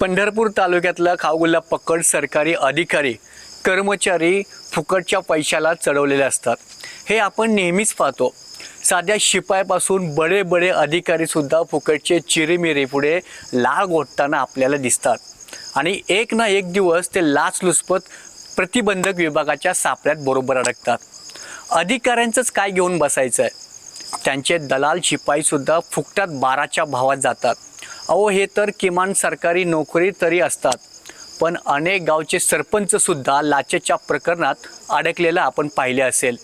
पंढरपूर तालुक्यातला खाऊगुल्ला पकड सरकारी अधिकारी कर्मचारी फुकटच्या पैशाला चढवलेले असतात. हे आपण नेहमीच पाहतो. साध्या शिपायापासून बडे बडे अधिकारीसुद्धा फुकटचे चिरेमिरे पुढे लाळ गोठताना आपल्याला दिसतात. आणि एक ना एक दिवस ते लाचलुचपत प्रतिबंधक विभागाच्या सापळ्यात बरोबर अडकतात. अधिकाऱ्यांचंच काय घेऊन बसायचं आहे त्यांचे दलाल शिपाईसुद्धा फुकटात बाराच्या भावात जातात. अहो हे तर किमान सरकारी नोकरी तरी असतात पण अनेक गावचे सरपंचसुद्धा लाचेच्या प्रकरणात अडकलेलं आपण पाहिले असेल.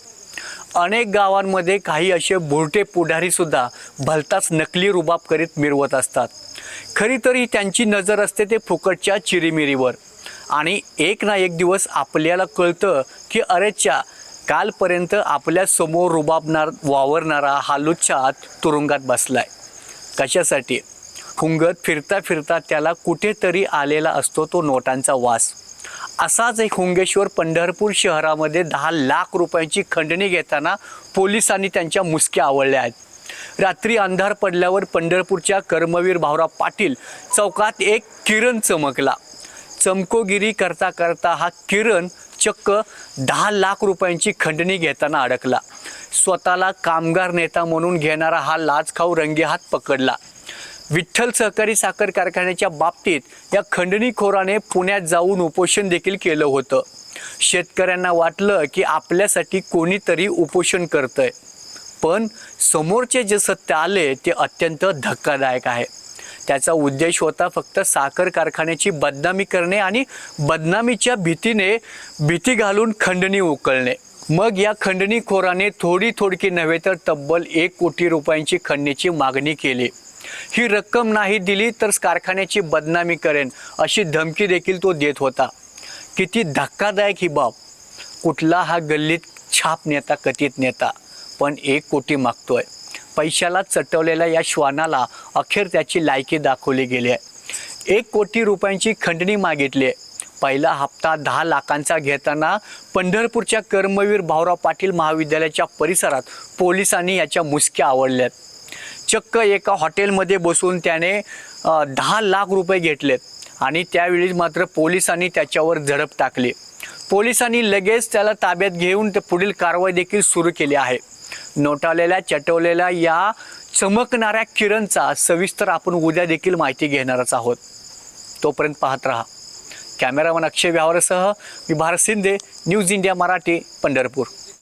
अनेक गावांमध्ये काही असे बुरटे पुढारीसुद्धा भलताच नकली रुबाब करीत मिरवत असतात. खरी तरी त्यांची नजर असते ते फुकटच्या चिरीमिरीवर. आणि एक ना एक दिवस आपल्याला कळतं की अरेच्या कालपर्यंत आपल्यासमोर रुबाबणार वावरणारा हा लुच्छात तुरुंगात बसलाय. कशासाठी? हुंगत फिरता फिरता त्याला कुठेतरी आलेला असतो तो नोटांचा वास. असाच एक हुंगेश्वर पंढरपूर शहरामध्ये दहा लाख रुपयांची खंडणी घेताना पोलिसांनी त्यांच्या मुसक्या आवळल्या आहेत. रात्री अंधार पडल्यावर पंढरपूरच्या कर्मवीर भाऊराव पाटील चौकात एक किरण चमकला. चमकोगिरी करता करता हा किरण चक्क दहा लाख रुपयांची खंडणी घेताना अडकला. स्वतःला कामगार नेता म्हणून घेणारा हा लाचखाऊ रंगेहात पकडला. विठ्ठल सहकारी साखर कारखान्याच्या बाबतीत या खंडणीखोराने पुण्यात जाऊन उपोषण देखील केलं होतं. शेतकऱ्यांना वाटलं की आपल्यासाठी कोणीतरी उपोषण करतंय. पण समोरचे जे सत्य आले ते अत्यंत धक्कादायक आहे. त्याचा उद्देश होता फक्त साखर कारखान्याची बदनामी करणे आणि बदनामीच्या भीतीने भीती घालून खंडणी उकळणे. मग या खंडणीखोराने थोडी थोडकी नव्हे तर तब्बल एक कोटी रुपयांची खंडणीची मागणी केली. ही रक्कम नाही दिली तर कारखान्याची बदनामी करेन अशी धमकी देखील तो देत होता. किती धक्कादायक ही बाब. कुठला हा गल्लीत छाप नेता कथित नेता पण एक कोटी मागतोय. पैशाला चटवलेल्या या श्वानाला अखेर त्याची लायकी दाखवली गेली आहे. एक कोटी रुपयांची खंडणी मागितली आहे. पहिला हप्ता दहा लाखांचा घेताना पंढरपूरच्या कर्मवीर भाऊराव पाटील महाविद्यालयाच्या परिसरात पोलिसांनी याच्या मुसक्या आवडल्यात. चक्क एका हॉटेलमध्ये बसून त्याने दहा लाख रुपये घेतलेत. आणि त्यावेळी मात्र पोलिसांनी त्याच्यावर झडप टाकली. पोलिसांनी लगेच त्याला ताब्यात घेऊन ते पुढील कारवाई देखील सुरू केली आहे. नोटावलेल्या चटवलेल्या या चमकणाऱ्या किरणचा सविस्तर आपण उद्या देखील माहिती घेणारच आहोत. तोपर्यंत पाहत राहा. कॅमेरामन अक्षय व्यावरसह मी भारत शिंदे न्यूज इंडिया मराठी पंढरपूर.